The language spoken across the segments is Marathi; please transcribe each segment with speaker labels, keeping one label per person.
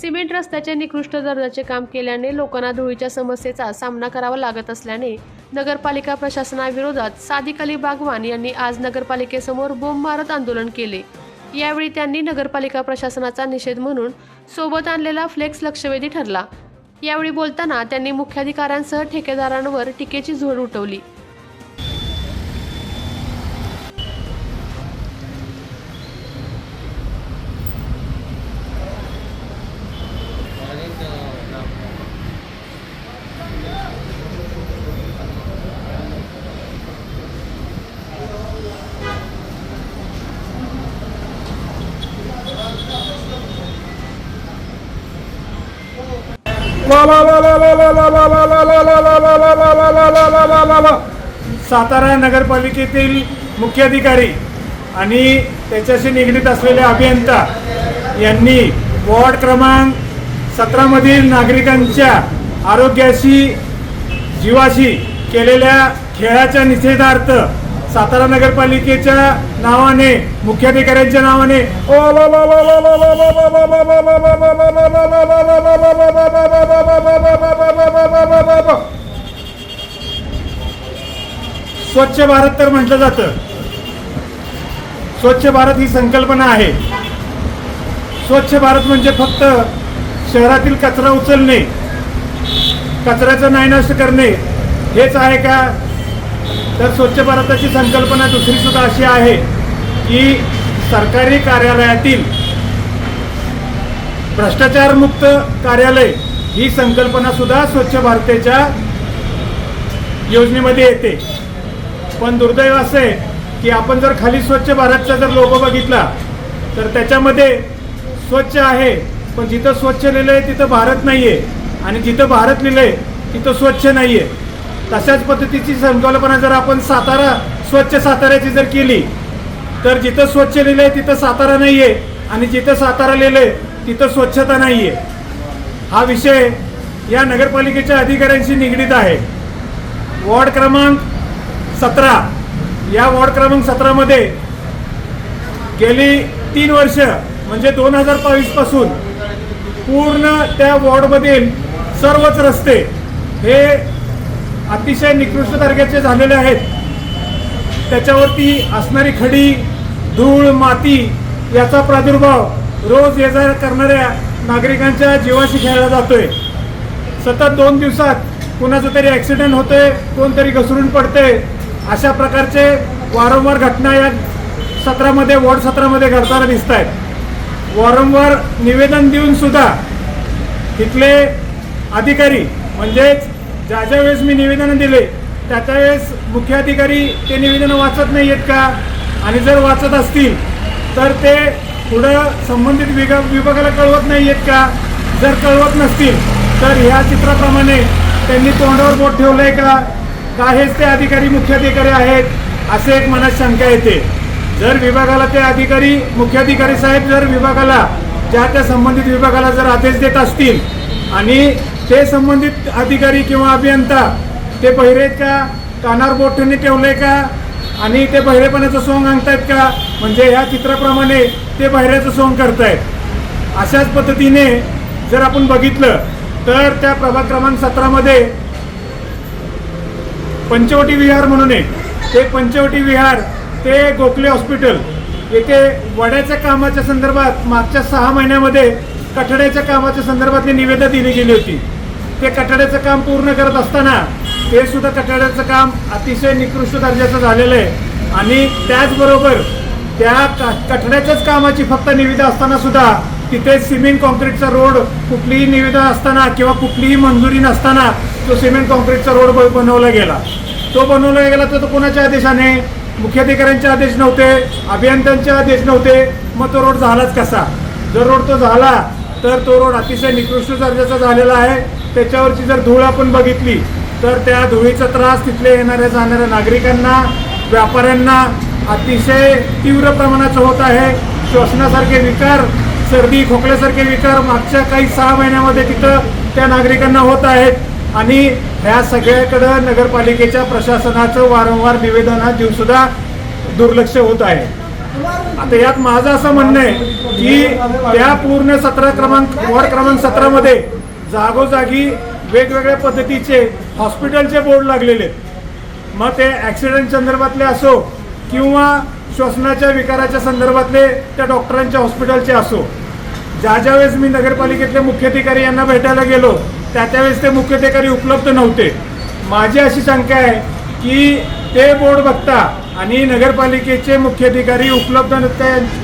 Speaker 1: सिमेंट रस्त्याचे निकृष्ट दर्जाचे काम केल्याने लोकांना धुळीच्या समस्येचा सामना करावा लागत असल्याने नगरपालिका प्रशासनाविरोधात सादिक अली बागवान यांनी आज नगरपालिकेसमोर बोंब मारत आंदोलन केले. यावेळी त्यांनी नगरपालिका प्रशासनाचा निषेध म्हणून सोबत आणलेला फ्लेक्स लक्षवेधी ठरला. यावेळी बोलताना त्यांनी मुख्याधिकाऱ्यांसह ठेकेदारांवर टीकेची झोड उठवली.
Speaker 2: सातारा नगरपालिकेतील मुख्याधिकारी आणि त्याच्याशी निगडीत असलेले अभियंता यांनी वॉर्ड क्रमांक सतरामधील नागरिकांच्या आरोग्याशी जीवाशी केलेल्या खेळाच्या निषेधार्थ सातारा नगरपालिकेच्या नावाने मुख्याधिकाऱ्यांच्या नावाने स्वच्छ भारत तर म्हटलं जातं स्वच्छ भारत ही संकल्पना आहे स्वच्छ भारत म्हणजे फक्त शहरातील कचरा उचलणे कचऱ्याचं नायनाश करणे हेच आहे का तर स्वच्छ भारताची संकल्पना दुसरी सुद्धा अशी आहे की सरकारी कार्यालयातील भ्रष्टाचारमुक्त कार्यालय ही संकल्पना सुद्धा स्वच्छ भारताच्या योजनेमध्ये येते. पण दुर्दैव असं आहे की आपण जर खाली स्वच्छ भारतचा जर लोगो बघितला तर त्याच्यामध्ये स्वच्छ आहे पण जिथं स्वच्छ लिहिलं आहे तिथं भारत नाही आहे आणि जिथं भारत लिहिलं आहे तिथं स्वच्छ नाही आहे तशाच पद्धतीची संकल्पना जर आपण सातारा स्वच्छ साताऱ्याची जर केली तर जिथं स्वच्छ लिहिलं आहे तिथं सातारा नाही आहे आणि जिथं सातारा लिहिलं आहे तिथं स्वच्छता नाही आहे हा विषय या नगरपालिकेच्या अधिकाऱ्यांशी निगडीत आहे. वॉर्ड क्रमांक सतरा. या वॉर्ड क्रमांक सतरामध्ये गेली तीन वर्ष म्हणजे दोन हजार बावीसपासून पूर्ण त्या वॉर्डमधील सर्वच रस्ते हे अतिशय निकृष्ट दर्जाचे झालेले आहेत. त्याच्यावरती असणारी खडी धूळ माती याचा प्रादुर्भाव रोज ये करणाऱ्या नागरिकांच्या जीवाशी खेळला जातोय. सतत दोन दिवसात कुणाचं तरी ॲक्सिडेंट होतोय कोणतरी घसरून पडते अशा प्रकारचे वारंवार घटना या सत्रामध्ये वॉर्ड सत्रामध्ये घडताना दिसत आहेत वारंवार निवेदन देऊन सुद्धा तिथले अधिकारी म्हणजेच ज्या ज्या वेळेस मी निवेदनं दिले त्या त्या वेळेस मुख्य अधिकारी ते निवेदनं वाचत नाही आहेत का? आणि जर वाचत असतील तर ते पुढं संबंधित विभाग विभागाला कळवत नाही आहेत का? जर कळवत नसतील तर ह्या चित्राप्रमाणे त्यांनी तोंडावर बोट ठेवलं आहे का? का हेच ते अधिकारी मुख्य अधिकारी आहेत? असे एक मनात शंका येते. जर विभागाला ते अधिकारी मुख्याधिकारी साहेब जर विभागाला ज्या त्या संबंधित विभागाला जर आदेश देत असतील आणि ते संबंधित अधिकारी किंवा अभियंता ते बहिरेत का? कानार बोटने ठेवले का? आणि ते बहिरेपणाचं सोंग आणतायत का? म्हणजे ह्या चित्राप्रमाणे ते बहिऱ्याचं सोंग करतायत. अशाच पद्धतीने जर आपण बघितलं तर त्या प्रभाग क्रमांक सतरामध्ये पंचवटी विहार म्हणून आहे ते पंचवटी विहार ते गोखले हॉस्पिटल येथे वड्याच्या कामाच्या संदर्भात मागच्या सहा महिन्यामध्ये कठड्याच्या कामाच्या संदर्भातली निवेदन दिली गेली होती. ते कठड्याचं काम पूर्ण करत असताना ते सुद्धा कठड्याचं काम अतिशय निकृष्ट दर्जाचं झालेलं आहे. आणि त्याचबरोबर त्या कठड्याच्याच कामाची फक्त निविदा असताना सुद्धा तिथे सिमेंट कॉन्क्रीटचा रोड कुठलीही निविदा असताना किंवा कुठलीही मंजुरी नसताना तो सिमेंट कॉन्क्रीटचा रोड ब- बनवला गेला. तो बनवला गेला तर तो कोणाच्या आदेशाने? मुख्याधिकाऱ्यांचे आदेश नव्हते अभियंत्यांचे आदेश नव्हते. मग तो रोड झालाच कसा? जर रोड तो झाला तर तो रोड अतिशय निकृष्ट दर्जाचा झालेला आहे. त्याच्यावरची जर धूळ आपण बघितली तर त्या धुळीचा त्रास तिथले येणाऱ्या जाणाऱ्या नागरिकांना व्यापाऱ्यांना अतिशय तीव्र प्रमाणाचं होत आहे. श्वसनासारखे विकार सर्दी खोकल्यासारखे विकार मागच्या काही सहा महिन्यामध्ये तिथं त्या नागरिकांना होत आहेत. आणि ह्या सगळ्याकडं नगरपालिकेच्या प्रशासनाचं वारंवार निवेदनात देऊनसुद्धा दुर्लक्ष होत आहे. आता यात माझं असं म्हणणं आहे की त्या पूर्ण सतरा क्रमांक वॉर्ड क्रमांक सतरामध्ये जागोजागी वेगवेगळ्या पद्धतीचे हॉस्पिटलचे बोर्ड लागलेले मग ते ॲक्सिडेंट संदर्भातले असो किंवा श्वसनाच्या विकाराच्या संदर्भातले त्या डॉक्टरांच्या हॉस्पिटलचे असो. ज्या ज्या वेळेस मी नगरपालिकेतले मुख्याधिकारी यांना भेटायला गेलो त्या त्यावेळेस ते मुख्याधिकारी उपलब्ध नव्हते. माझी अशी शंका आहे की ते बोर्ड बघता आणि नगरपालिकेचे मुख्याधिकारी उपलब्ध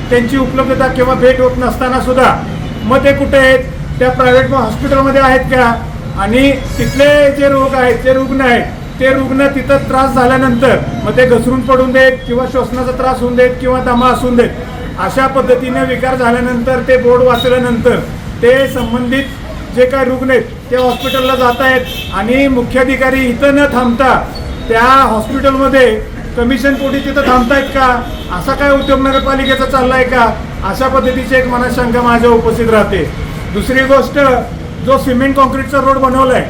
Speaker 2: त्यांची उपलब्धता किंवा भेट होत नसताना सुद्धा मग ते कुठे आहेत? त्या प्रायव्हेट हॉस्पिटलमध्ये आहेत का? आणि तिथले जे रोग आहेत जे रुग्ण आहेत ते रुग्ण तिथं त्रास झाल्यानंतर मग ते घसरून पडून देत किंवा श्वसनाचा त्रास होऊन देत किंवा दमा असून देत अशा पद्धतीने विकार झाल्यानंतर ते बोर्ड वाचल्यानंतर ते संबंधित जे काही रुग्ण आहेत ते हॉस्पिटलला जात आहेत आणि मुख्याधिकारी इथं न थांबता त्या हॉस्पिटलमध्ये कमिशन पोटी तिथं थांबतायत का? असा काय उद्योग नगरपालिकेचा चाललाय का? अशा पद्धतीची एक मनात शंका माझ्या उपस्थित राहते. दुसरी गोष्ट जो सिमेंट कॉन्क्रीटचा रोड बनवलाय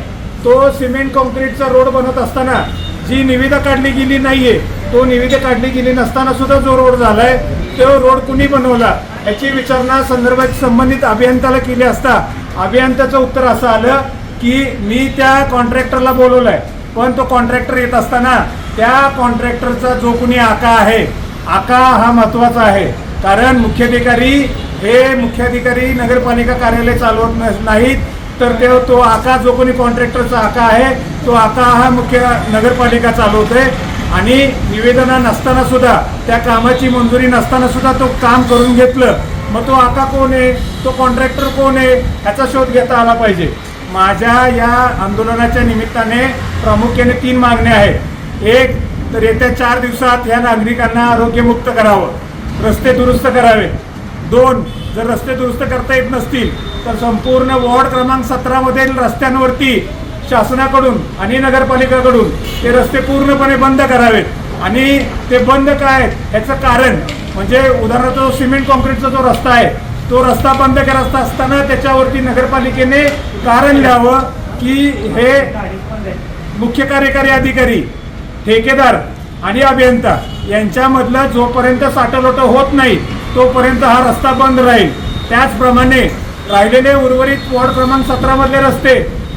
Speaker 2: तो सिमेंट कॉन्क्रीटचा रोड बनत असताना जी निविदा काढली गेली नाहीये तो निविदा काढली गेली नसताना सुद्धा जो रोड झालाय तो रोड कुणी बनवला? याची विचारणा संदर्भात संबंधित अभियंत्याला केली असता अभियंत्याचं उत्तर असं आलं की मी त्या कॉन्ट्रॅक्टरला बोलवलंय. पण तो कॉन्ट्रॅक्टर येत असताना त्या कॉन्ट्रॅक्टरचा जो कोणी आका आहे आका हा महत्त्वाचा आहे. कारण मुख्याधिकारी हे मुख्याधिकारी नगरपालिका कार्यालय चालवत न- नाहीत तर ते तो आका जो कोणी कॉन्ट्रॅक्टरचा आका आहे तो आका हा मुख्य नगरपालिका चालवतोय. आणि निवेदना नसताना सुद्धा त्या कामाची मंजुरी नसताना सुद्धा तो काम करून घेतलं. मग तो आका कोण आहे? तो कॉन्ट्रॅक्टर कोण आहे? ह्याचा शोध घेता आला पाहिजे. माझ्या या आंदोलनाच्या निमित्ताने प्रामुख्याने तीन मागण्या आहेत. एक तर येत्या चार दिवसात ह्या नागरिकांना आरोग्यमुक्त करावं रस्ते दुरुस्त करावे. दोन जर रस्ते दुरुस्त करता येत नसतील तर संपूर्ण वॉर्ड क्रमांक सतरामधील रस्त्यांवरती शासनाकडून आणि नगरपालिकाकडून ते रस्ते पूर्णपणे बंद करावेत. आणि ते बंद काय आहेत? ह्याचं कारण म्हणजे उदाहरणार्थ जो सिमेंट कॉन्क्रीटचा जो रस्ता आहे तो रस्ता बंद करत असताना त्याच्यावरती नगरपालिकेने कारण लिहावं की हे मुख्य कार्यकारी अधिकारी ठेकेदार आणि अभियंता यांच्यामधला जोपर्यंत साठलोट होत नाही तोपर्यंत हा रस्ता बंद राहील. त्याचप्रमाणे राहिलेले उर्वरित वॉर्ड क्रमांक सतरामधले रस्ते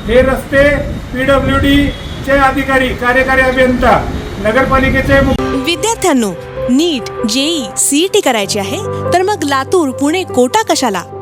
Speaker 2: हे रस्ते पी डब्ल्यू डीचे अधिकारी कार्यकारी अभियंता नगरपालिकेचे मुख्य
Speaker 3: विद्यार्थ्यांनो नीट जेई सीईटी करायची आहे तर मग लातूर पुणे कोटा कशाला?